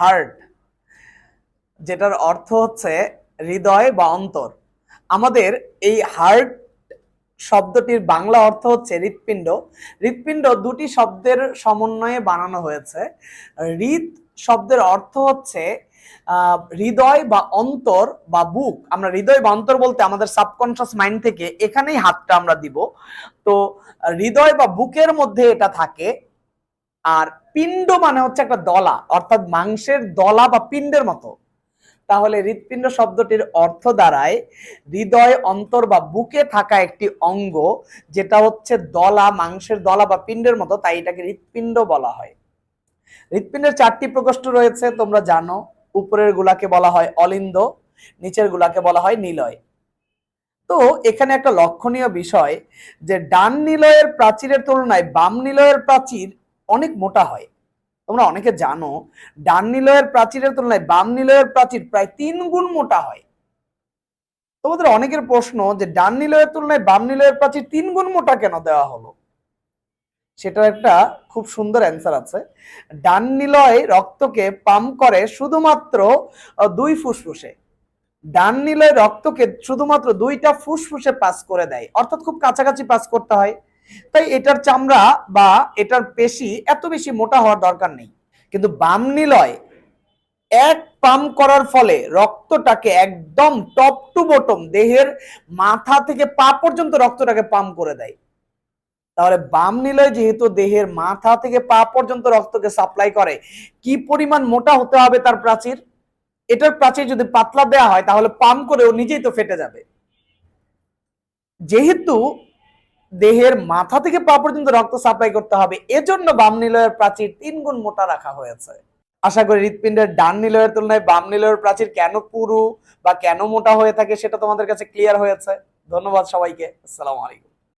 Heart যেটার অর্থ হচ্ছে হৃদয় বা অন্তর। আমাদের এই হার্ট শব্দটির বাংলা অর্থ হচ্ছে হৃৎপিণ্ড। হৃৎপিণ্ড দুটি শব্দের সমন্বয়ে বানানো হয়েছে। হৃদ শব্দের অর্থ হচ্ছে হৃদয় বা অন্তর বা বুক। আমরা হৃদয় বা অন্তর বলতে আমাদের সাবকনশিয়াস মাইন্ড থেকে এখানেই হাতটা আমরা দিব। তো হৃদয় বা বুকের মধ্যে এটা থাকে। আর পিণ্ড মানে হচ্ছে একটা দলা, অর্থাৎ মাংসের দলা বা পিণ্ডের মতো। তাহলে হৃৎপিণ্ড শব্দটির অর্থ দাঁড়ায় হৃদয় অন্তর বা বুকে থাকা একটি অঙ্গ, যেটা হচ্ছে দলা, মাংসের দলা বা পিণ্ডের মতো, তাই এটাকে হৃৎপিণ্ড বলা হয়। হৃৎপিণ্ডের চারটি প্রকোষ্ঠ রয়েছে, তোমরা জানো। উপরের গুলাকে বলা হয় অলিন্দ, নিচের গুলাকে বলা হয় নিলয়। তো এখানে একটা লক্ষণীয় বিষয় যে, ডান নিলয়ের প্রাচীরের তুলনায় বাম নিলয়ের প্রাচীর অনেক মোটা হয়। তোমরা অনেকে জানো, ডান নিলয়ের প্রাচীরের তুলনায় বাম নিলয়ের প্রাচীর প্রায় তিন গুণ মোটা হয়। তোমাদের অনেকের প্রশ্ন যে ডান নিলয়ের তুলনায় বাম নিলয়ের প্রাচীর তিন গুণ মোটা কেন দেওয়া হলো? সেটার একটা খুব সুন্দর অ্যান্সার আছে। ডান নিলয় রক্তকে পাম্প করে শুধুমাত্র দুই ফুসফুসে। ডান নিলয় রক্তকে শুধুমাত্র দুইটা ফুসফুসে পাস করে দেয়। অর্থাৎ খুব কাছাকাছি পাস করতে হয়। তাই এটার চামড়া বা এটার পেশি এত বেশি মোটা হওয়ার দরকার নেই। কিন্তু বাম নিলয় এক পাম্প করার ফলে রক্তটাকে একদম টপ টু বটম দেহের মাথা থেকে পা পর্যন্ত রক্তটাকে পাম্প করে দেয়। তাহলে বাম নিলয় যেহেতু দেহের মাথা থেকে পা পর্যন্ত রক্তকে সাপ্লাই করে, কি পরিমাণ মোটা হতে হবে তার প্রাচীর? এটার প্রাচীর যদি পাতলা দেওয়া হয় তাহলে পাম্প করে ও নিজেই তো ফেটে যাবে। যেহেতু দেহের মাথা থেকে পা পর্যন্ত রক্ত সাপ্লাই করতে হবে। এজন্য বাম নিলয়ের প্রাচীর তিন গুণ মোটা রাখা হয়েছে। আশা করি হৃৎপিণ্ডের ডান নিলয়ের তুলনায় বাম নিলয়ের প্রাচীর কেন পুরু বা কেন মোটা হয়ে থাকে সেটা তোমাদের কাছে ক্লিয়ার হয়েছে। ধন্যবাদ সবাইকে। আসসালামু আলাইকুম।